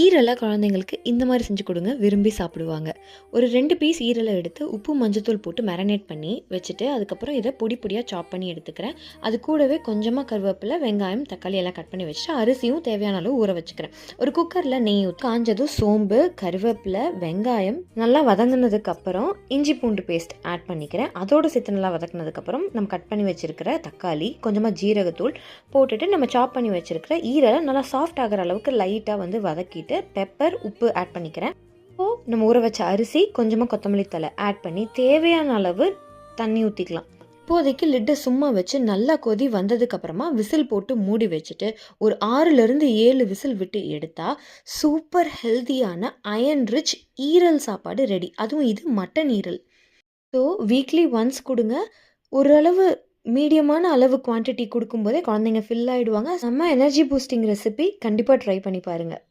ஈரலை குழந்தைங்களுக்கு இந்த மாதிரி செஞ்சு கொடுங்க விரும்பி சாப்பிடுவாங்க. ஒரு ரெண்டு பீஸ் ஈரலை எடுத்து உப்பு மஞ்சத்தூள் போட்டு மேரினேட் பண்ணி வச்சுட்டு அதுக்கப்புறம் இதை பொடி பொடியாக சாப் பண்ணி எடுத்துக்கிறேன். அது கூடவே கொஞ்சமாக கருவேப்பிலை வெங்காயம் தக்காளி எல்லாம் கட் பண்ணி வச்சுட்டு அரிசியும் தேவையான அளவு ஊற வச்சுக்கிறேன். ஒரு குக்கரில் நெய் ஊற்றி காஞ்சதும் சோம்பு கருவேப்பிலை வெங்காயம் நல்லா வதங்கினதுக்கு அப்புறம் இஞ்சி பூண்டு பேஸ்ட் ஆட் பண்ணிக்கிறேன். அதோட சேர்த்து நல்லா வதக்கினதுக்கப்புறம் நம்ம கட் பண்ணி வச்சுருக்கிற தக்காளி கொஞ்சமாக ஜீரகத்தூள் போட்டுட்டு நம்ம சாப் பண்ணி வச்சுருக்கிற ஈரலை நல்லா சாஃப்ட் ஆகிற அளவுக்கு லைட்டாக வந்து வதக்கி வதக்கிட்டு பெப்பர் உப்பு ஆட் பண்ணிக்கிறேன். இப்போது நம்ம ஊற வச்ச அரிசி கொஞ்சமாக கொத்தமல்லி தலை ஆட் பண்ணி தேவையான அளவு தண்ணி ஊற்றிக்கலாம் இப்போதைக்கு லிட்டை சும்மா வச்சு நல்லா கொதி வந்ததுக்கப்புறமா விசில் போட்டு மூடி வச்சுட்டு ஒரு ஆறுலேருந்து ஏழு விசில் விட்டு எடுத்தால் சூப்பர் ஹெல்த்தியான அயன் ரிச் ஈரல் சாப்பாடு ரெடி அதுவும் இது மட்டன் ஈரல். ஸோ வீக்லி ஒன்ஸ் கொடுங்க. ஓரளவு மீடியமான அளவு குவான்டிட்டி கொடுக்கும்போதே குழந்தைங்க ஃபில் ஆகிடுவாங்க செம்ம எனர்ஜி பூஸ்டிங் ரெசிபி கண்டிப்பாக ட்ரை பண்ணி பாருங்கள்